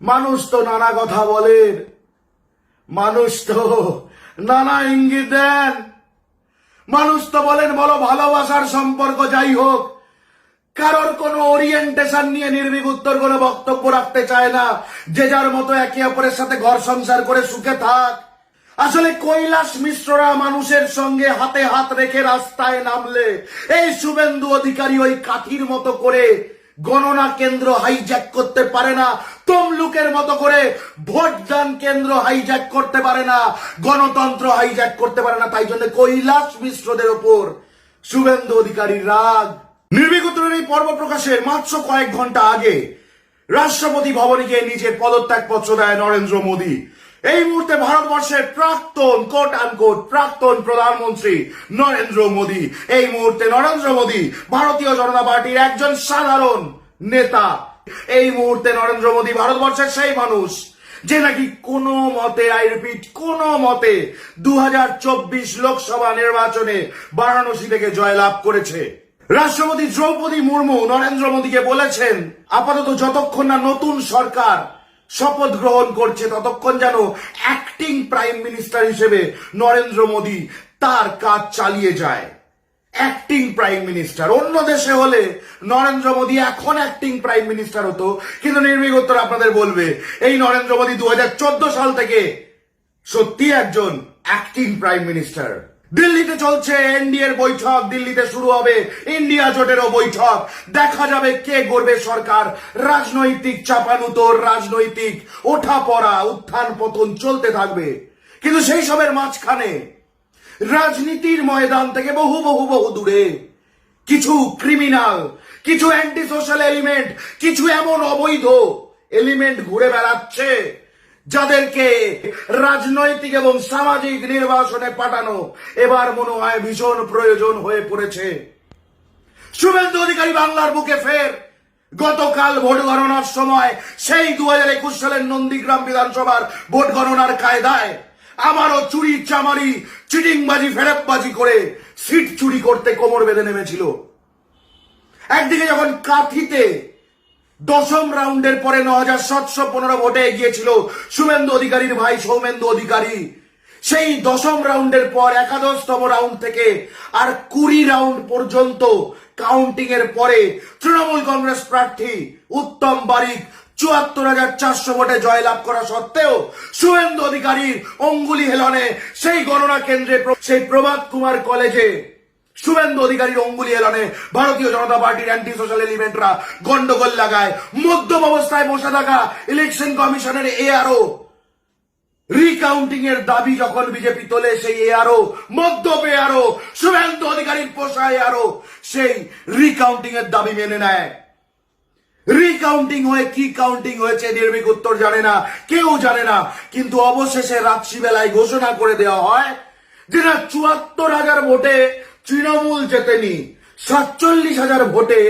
মানুষ তো নানা কথা বলেন মানুষ তো নানা ইঙ্গিত দেন। মানুষ তো বলেন, বলো, ভালোবাসার সম্পর্ক যাই হোক, কারোর কোনো ওরিয়েন্টেশন নিয়ে নির্ভীক উত্তর কোনো বক্তব্য রাখতে চায় না। যে যার মতো একে অপরের সাথে ঘর সংসার করে সুখে থাক। আসলে কৈলাস মিশ্ররা মানুষের সঙ্গে হাতে হাত রেখে রাস্তায় নামলে, এই শুভেন্দু অধিকারী ওই কাঠির মতো করে গণনা কেন্দ্র হাইজ্যাক করতে পারে না। তমলুকের মতো করে ভোটদান কেন্দ্র হাইজ্যাক করতে পারে না। গণতন্ত্র হাইজ্যাক করতে পারে না। তাই জন্য কৈলাস মিশ্রদের ওপর শুভেন্দু অধিকারী রাগ। উত্তরের এই পর্ব প্রকাশের মাত্র কয়েক ঘণ্টা আগে রাষ্ট্রপতি ভবনে গিয়ে নিজের পদত্যাগ পত্র দেয় নরেন্দ্র মোদী। এই মুহূর্তে ভারতবর্ষের প্রাক্তন কোট আনকোট প্রাক্তন প্রধানমন্ত্রী নরেন্দ্র মোদী। এই মুহূর্তে নরেন্দ্র মোদী ভারতীয় জনতা পার্টির একজন সাধারণ নেতা। এই মুহূর্তে নরেন্দ্র মোদী ভারতবর্ষের সেই মানুষ, যে নাকি কোনো মতে আই রিপিট কোনো মতে দু হাজার চব্বিশ লোকসভা নির্বাচনে বারাণসী থেকে জয়লাভ করেছে। রাষ্ট্রপতি দ্রৌপদী মুর্মু নরেন্দ্র মোদীকে বলেছেন, আপাতত যতক্ষণ না নতুন সরকার শপথ গ্রহণ করছে ততক্ষণ যেন অ্যাক্টিং প্রাইম মিনিস্টার হিসেবে নরেন্দ্র মোদী তার কাজ চালিয়ে যায়। অ্যাক্টিং প্রাইম মিনিস্টার অন্য দেশে হলে নরেন্দ্র মোদী এখন অ্যাক্টিং প্রাইম মিনিস্টার হতো, কিন্তু নির্ভীক উত্তর আপনাদের বলবে, এই নরেন্দ্র মোদী দু হাজার চোদ্দ সাল থেকে সত্যি একজন অ্যাক্টিং প্রাইম মিনিস্টার দিল্লিতে চলছে এনডিএর বৈঠক, দিল্লিতে শুরু হবে ইন্ডিয়া জোটেরও বৈঠক। দেখা যাবে কে গড়বে সরকার। রাজনৈতিক চাপানুতোর রাজনৈতিক ওঠা পড়া উত্থান পতন চলতে থাকবে। কিন্তু সেই সবের মাঝখানে রাজনীতির ময়দান থেকে বহু বহু বহু দূরে। কিছু ক্রিমিনাল কিছু অ্যান্টি সোশ্যাল এলিমেন্ট কিছু এমন অবৈধ এলিমেন্ট ঘুরে বেড়াচ্ছে। যাদেরকে রাজনৈতিক এবং সামাজিক নির্বাসনে পাঠানো এবার মনে হয় ভীষণ প্রয়োজন হয়ে পড়েছে। শুভেন্দু অধিকারী বাংলার বুকে ফের গতকাল ভোট গণনার সময় সেই দু হাজার একুশ সালের নন্দীগ্রাম বিধানসভার ভোট গণনার কায়দায় আবারও চুরি, চামারি, চিটিংবাজি, ফেরতবাজি করে সিট চুরি করতে কোমর বেঁধে নেমেছিল। একদিকে যখন কাঁথিতে দশম রাউন্ডের পরে ন হাজার সাতশো পনেরো ভোটে এগিয়েছিল শুভেন্দু অধিকারীর ভাই সৌমেন্দু অধিকারী। সেই দশম রাউন্ডের পর একাদশতম রাউন্ড থেকে আর কুড়ি রাউন্ড পর্যন্ত কাউন্টিং এর পরে তৃণমূল কংগ্রেস প্রার্থী উত্তম বারিক চুয়াত্তর হাজার চারশো ভোটে জয়লাভ করা সত্ত্বেও শুভেন্দু অধিকারীর অঙ্গুলি হেলনে সেই গণনা কেন্দ্রে সেই প্রভাত কুমার কলেজে শুভেন্দু অধিকারীর অঙ্গুলি এলনে ভারতীয় জনতা পার্টির অ্যান্টি সোশ্যাল এলিমেন্টরা গন্ডগোল লাগায়। মধ্যম অবস্থায় বসে থাকা ইলেকশন কমিশনের এআরও রিকাউন্টিং এর দাবি যখন বিজেপি তোলে সেই এআরও মদ্যপ এআরও শুভেন্দু অধিকারীর পোষা এআরও সেই রিকাউন্টিং এর দাবি মেনে নেয়। রিকাউন্টিং হয়ে কি কাউন্টিং হয়েছে নির্ভীক উত্তর জানে না, কেউ জানে না। কিন্তু অবশেষে রাত্রিবেলায় ঘোষণা করে দেওয়া হয় যে না, চুয়াত্তর হাজার ভোটে তৃণমূল জেতেনি। সাতচল্লিশ হাজার ভোটে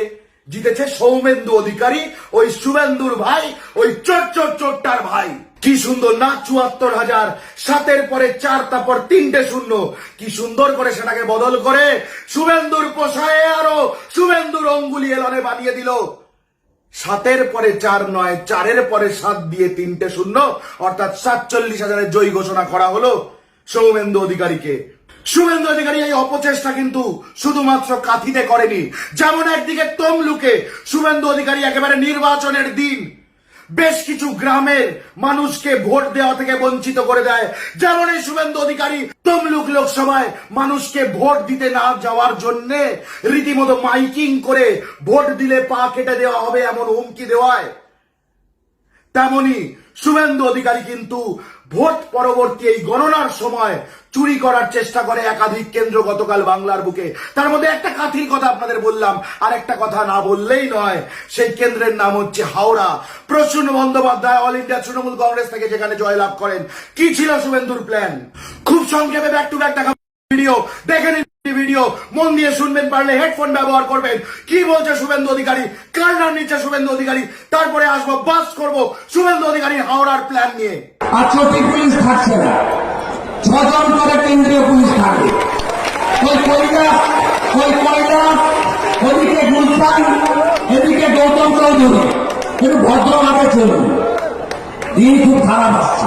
জিতেছে সৌমেন্দু অধিকারী, ওই শুভেন্দুর ভাই, ওই চোর চোর চোরটার ভাই। কি সুন্দর না? চুয়াত্তর হাজার, সাতের পরে চার, তারপর তিনটে শূন্য। কি সুন্দর করে সেটাকে বদল করে শুভেন্দুর পোষায় আরও, শুভেন্দুর অঙ্গুলি এলনে বানিয়ে দিল। সাতের পরে চার নয়, চারের পরে সাত দিয়ে তিনটে শূন্য, অর্থাৎ সাতচল্লিশ হাজারের জয়ী ঘোষণা করা হলো সৌমেন্দু অধিকারীকে। শুভেন্দু অধিকারী এই অপচেষ্টা কিন্তু শুধুমাত্র কাথিতে করেনি। যেমন একদিকে তমলুকে শুভেন্দু অধিকারী একেবারে নির্বাচনের দিন বেশ কিছু গ্রামের মানুষকে ভোট দেওয়া থেকে বঞ্চিত করে দেয়। যেমন এই শুভেন্দু অধিকারী তমলুক লোকসভায় মানুষকে ভোট দিতে না যাওয়ার জন্য রীতিমতো মাইকিং করে ভোট দিলে পা কেটে দেওয়া হবে এমন হুমকি দেওয়ায়। তেমনি শুভেন্দু অধিকারী কিন্তু ভোট পরবর্তী এই গণনার সময় চুরি করার চেষ্টা করে একাধিক কেন্দ্র গতকাল বাংলার বুকে। তার মধ্যে একটা কাঠির কথা আপনাদের বললাম, আর একটা কথা না বললেই নয়, সেই কেন্দ্রের নাম হচ্ছে Howrah. Prasun Bandyopadhyay, all India Trinamool Congress থেকে যেখানে জয়লাভ করেন, কি ছিল শুভেন্দুর প্ল্যান খুব সংক্ষেপে ব্যাক টু ব্যাক দেখা ভিডিও দেখে নিন। ভিডিও মন দিয়ে শুনবেন, পারলে হেডফোন ব্যবহার করবেন। কি বলছে শুভেন্দু অধিকারী? কার নাম নিচ্ছে শুভেন্দু অধিকারী? তারপরে আসব বাস করব শুভেন্দু অধিকারী হাওড়ার প্ল্যান নিয়ে। আর চটি পুলিশ থাকছে না। ছজন করে কেন্দ্রীয় পুলিশ থাকবে। ওই কৈলাস ওই কৈলাস ওদিকে গুলশান, এদিকে গৌতম চৌধুরী। কিন্তু ভদ্রভাবে চলুন। দিন খুব খারাপ আসছে।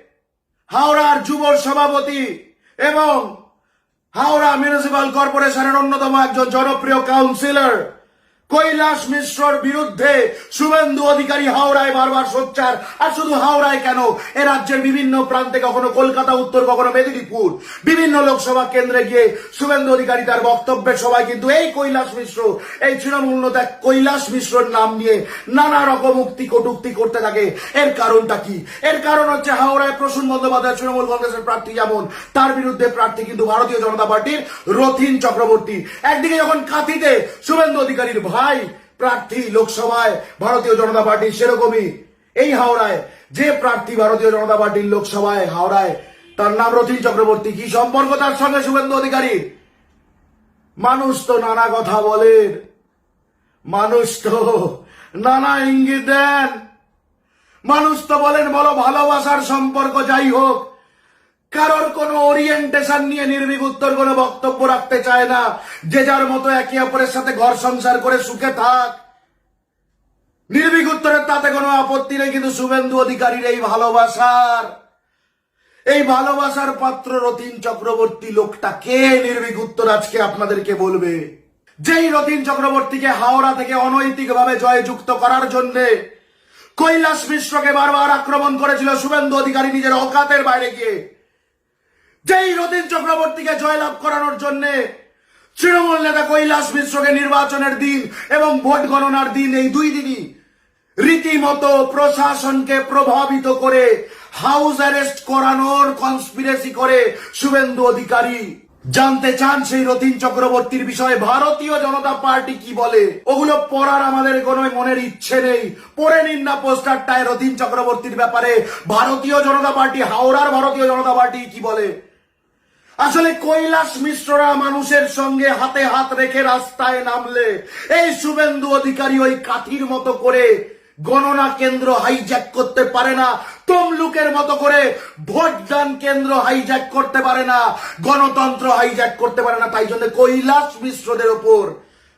হাওড়ার যুব সভাপতি এবং হাওড়া মিউনিসিপাল কর্পোরেশনের অন্যতম একজন জনপ্রিয় কাউন্সিলর কৈলাস মিশ্রর বিরুদ্ধে শুভেন্দু অধিকারী হাওড়ায় বারবার সোচ্চার। আর শুধু হাওড়ায় কেন? এ রাজ্যের বিভিন্ন প্রান্তে কখনো কলকাতা, উত্তর, কখনো মেদিনীপুর। বিভিন্ন লোকসভা কেন্দ্রে গিয়ে শুভেন্দু অধিকারী তার বক্তব্যের সবাই কিন্তু এই কৈলাস মিশ্র, এই তৃণমূল নেতা কৈলাস মিশ্রর নাম নিয়ে নানা রকম উক্তি কটুক্তি করতে থাকে। এর কারণটা কি? এর কারণ হচ্ছে হাওড়ায় প্রসূন বন্দ্যোপাধ্যায় তৃণমূল কংগ্রেসের প্রার্থী যেমন, তার বিরুদ্ধে প্রার্থী কিন্তু ভারতীয় জনতা পার্টির রথিন চক্রবর্তী। একদিকে যখন কাঁথিতে শুভেন্দু অধিকারীর ভাই প্রার্থী লোকসভায় ভারতীয় জনতা পার্টির সেরকমই। এই হাওড়ায়, যে প্রার্থী ভারতীয় জনতা পার্টির লোকসভায় হাওড়ায়, তার নাম রথিন চক্রবর্তী, কি সম্পর্ক তার সঙ্গে শুভেন্দু অধিকারী? মানুষ তো নানা কথা বলেন। মানুষ তো নানা ইঙ্গিত দেন। মানুষ তো বলেন, বলো, ভালোবাসার সম্পর্ক যাই হোক কারোর কোনো ওরিয়েন্টেশন নিয়ে নির্ভীক উত্তর কোনো বক্তব্য রাখতে চায় না। যে যার মতো একে অপরের সাথে ঘর সংসার করে সুখে থাক। নির্ভীক উত্তরের তাতে কোনো আপত্তি নেই, কিন্তু শুভেন্দু অধিকারীর এই ভালোবাসার এই ভালোবাসার পাত্র রতিন চক্রবর্তী লোকটা কে? নির্ভীক উত্তর আজকে আপনাদেরকে বলবে। যেই রতিন চক্রবর্তীকে হাওড়া থেকে অনৈতিকভাবে জয়যুক্ত করার জন্যে কৈলাস মিশ্রকে বারবার আক্রমণ করেছিল শুভেন্দু অধিকারী নিজের অকাতের বাইরে গিয়ে। যেই রতিন চক্রবর্তীকে জয়লাভ করানোর জন্য তৃণমূল নেতা কৈলাস মিশ্রকে নির্বাচনের দিন এবং ভোট গণনার দিন এই দুই দিনই রীতিমতো প্রশাসনকে প্রভাবিত করে হাউস অ্যারেস্ট করানোর কনস্পিরেসি করে শুভেন্দু অধিকারী। জানতে চান সেই রতিন চক্রবর্তীর বিষয়ে ভারতীয় জনতা পার্টি কি বলে? ওগুলো পড়ার আমাদের কোনো মনের ইচ্ছে নেই। পড়ে নিন না পোস্টারটায় রতিন চক্রবর্তীর ব্যাপারে। ভারতীয় জনতা পার্টি, হাওড়ার ভারতীয় জনতা পার্টি কি বলে? আসলে কৈলাস মিশ্ররা মানুষের সঙ্গে হাতে হাত রেখে রাস্তায় নামলে, এই শুভেন্দু অধিকারী ওই কাঠির মতো করে গণনা কেন্দ্র হাইজ্যাক করতে পারে না, তমলুকের মতো করে ভোটদান কেন্দ্র হাইজ্যাক করতে পারে না, গণতন্ত্র হাইজ্যাক করতে পারে না। তাই জন্য কৈলাস মিশ্রদের ওপর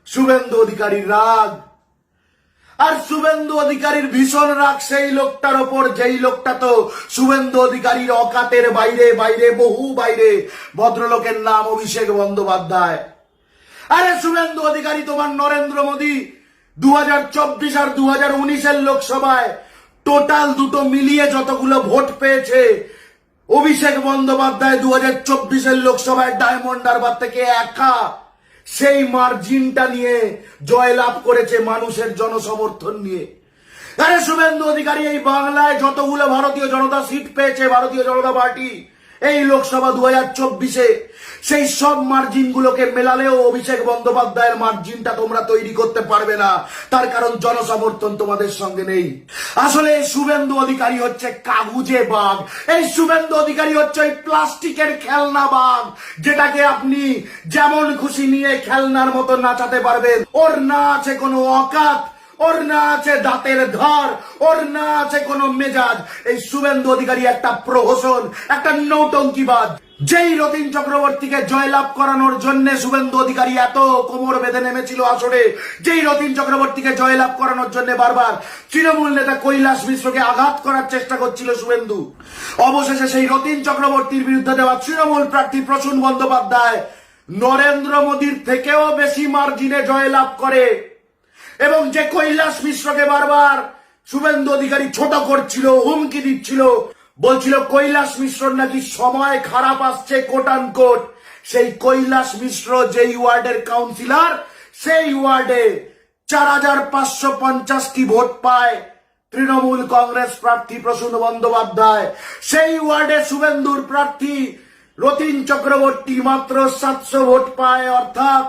শুভেন্দু অধিকারীর রাগ। আর শুভেন্দু অধিকারীর ভীষণ রাগ সেই লোকটার ওপর, যেই লোকটা তো শুভেন্দু অধিকারীর অকাতের বাইরে বাইরে, বহু বাইরে, ভদ্রলোকের নাম অভিষেক বন্দ্যোপাধ্যায়। আরে শুভেন্দু অধিকারী, তোমার নরেন্দ্র মোদী দু হাজার চব্বিশ আর দু হাজার উনিশের লোকসভায় টোটাল দুটো মিলিয়ে যতগুলো ভোট পেয়েছে, অভিষেক বন্দ্যোপাধ্যায় দু হাজার চব্বিশের লোকসভায় ডায়মন্ড হারবার থেকে একা। সেই মার্জিনটা নিয়ে জয়লাভ করেছে মানুষের জনসমর্থন নিয়ে। আরে শুভেন্দু অধিকারী, এই বাংলায় যতগুলো ভারতীয় জনতা সিট পেয়েছে, ভারতীয় জনতা পার্টি এই লোকসভা দু হাজার চব্বিশে সেই সব মার্জিন গুলোকে মেলালেও অভিষেক বন্দ্যোপাধ্যায়ের মার্জিনটা তোমরা তৈরি করতে পারবে না। তার কারণ জনসমর্থন তোমাদের সঙ্গে নেই। আসলে এই শুভেন্দু অধিকারী হচ্ছে কাগুজে বাঘ। এই শুভেন্দু অধিকারী হচ্ছে ওই প্লাস্টিকের খেলনা বাঘ, যেটাকে আপনি যেমন খুশি নিয়ে খেলনার মতো নাচাতে পারবেন। ওর না আছে কোনো অকাত। ওর না আছে দাঁতের ধার, ওর না আছে কোনো মেজাজ। এই শুভেন্দু অধিকারী একটা প্রহসন, একটা নৌটঙ্কিবাজ। যেই রতিন চক্রবর্তীকে জয়লাভ করানোর জন্য শুভেন্দু অধিকারী এত কোমর বেঁধে নেমেছিল আসরে, যেই রতিন চক্রবর্তীকে জয়লাভ করানোর জন্য বারবার তৃণমূল নেতা কৈলাস মিশ্রকে আঘাত করার চেষ্টা করছিল শুভেন্দু। অবশেষে সেই রতিন চক্রবর্তীর বিরুদ্ধে দেওয়া তৃণমূল প্রার্থী প্রসূন বন্দ্যোপাধ্যায় নরেন্দ্র মোদীর থেকেও বেশি মার্জিনে জয়লাভ করে। এবং যে কৈলাস মিশ্রকে বারবার শুভেন্দু অধিকারী ছোট করছিল, হুমকি দিচ্ছিল, বলছিল, কৈলাস মিশ্র নাকি সময় খারাপ আসছে কোটান কোট সেই কৈলাস মিশ্র যেই ওয়ার্ডের কাউন্সিলর সেই ওয়ার্ডে চার হাজার পাঁচশো পঞ্চাশটি ভোট পায় তৃণমূল কংগ্রেস প্রার্থী প্রসূন বন্দ্যোপাধ্যায়। সেই ওয়ার্ডে শুভেন্দুর প্রার্থী রতিন চক্রবর্তী মাত্র সাতশো ভোট পায়, অর্থাৎ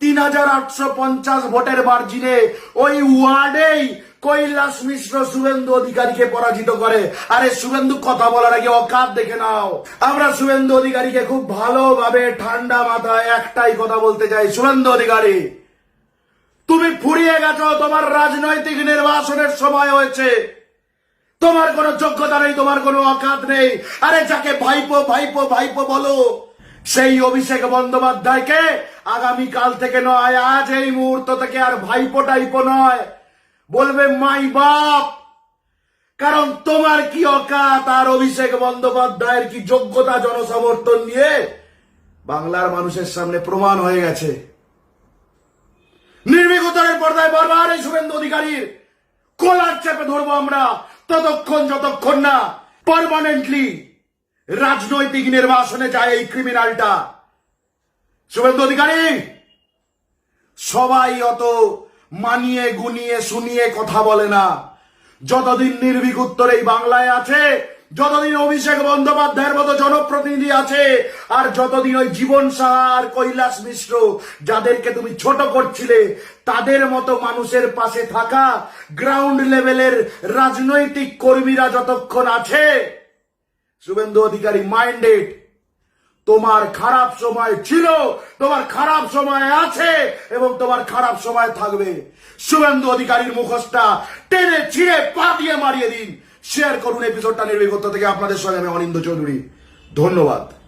তিন হাজার আটশো পঞ্চাশ ভোটের মার্জিনে ওই ওয়ার্ডেই কৈলাস মিশ্র শুভেন্দু অধিকারীকে পরাজিত করে। আরে শুভেন্দু, কথা বলার আগে অকাত দেখে নাও। আমরা শুভেন্দু অধিকারীকে খুব ভালোভাবে ঠান্ডা মাথায় একটাই কথা বলতে চাই, শুভেন্দু অধিকারী। তুমি ফুরিয়ে গেছো, তোমার রাজনৈতিক নির্বাচনের সময় হয়েছে। তোমার কোনো যোগ্যতা নেই, তোমার কোনো অকাত নেই। আরে যাকে ভাইপো ভাইপো ভাইপো বলো সেই অভিষেক বন্দ্যোপাধ্যায়কে আগামী কাল থেকে নয়, আজ এই মুহূর্ত থেকে আর ভাইপো টাইপো নয়। বলবে, মাই বাপ, কারণ তোমার কি অকাত আর অভিষেক বন্দ্যোপাধ্যায়ের কি যোগ্যতা জনসমর্থন নিয়ে বাংলার মানুষের সামনে প্রমাণ হয়ে গেছে? নির্বিঘতরের পর্দায় বারবার এই শুভেন্দু অধিকারীর কলার চেপে ধরবো আমরা, ততক্ষণ, যতক্ষণ না পারমানেন্টলি রাজনৈতিক নির্বাসনে যায় এই ক্রিমিনালটা শুভেন্দু অধিকারী, সবাই অত মানিয়ে গুনিয়ে শুনিয়ে কথা বলে না। যতদিন নির্ভীক উত্তর এই বাংলায় আছে, যতদিন অভিষেক বন্দ্যোপাধ্যায়ের মতো জনপ্রতিনিধি আছে, আর যতদিন ওই জীবন সাহা আর কৈলাস মিশ্র, যাদেরকে তুমি ছোট করছিলে, তাদের মতো মানুষের পাশে থাকা গ্রাউন্ড লেভেলের রাজনৈতিক কর্মীরা যতক্ষণ আছে শুভেন্দু অধিকারী মাইন্ডেড তোমার খারাপ সময় ছিল, তোমার খারাপ সময় আছে এবং তোমার খারাপ সময় থাকবে। শুভেন্দু অধিকারীর মুখোশটা টেনে ছিঁড়ে পা দিয়ে মারিয়ে দিন। শেয়ার করুন এপিসোডটা নির্বিগত থেকে। আপনাদের সঙ্গে আমি অনিন্দ চৌধুরী। ধন্যবাদ।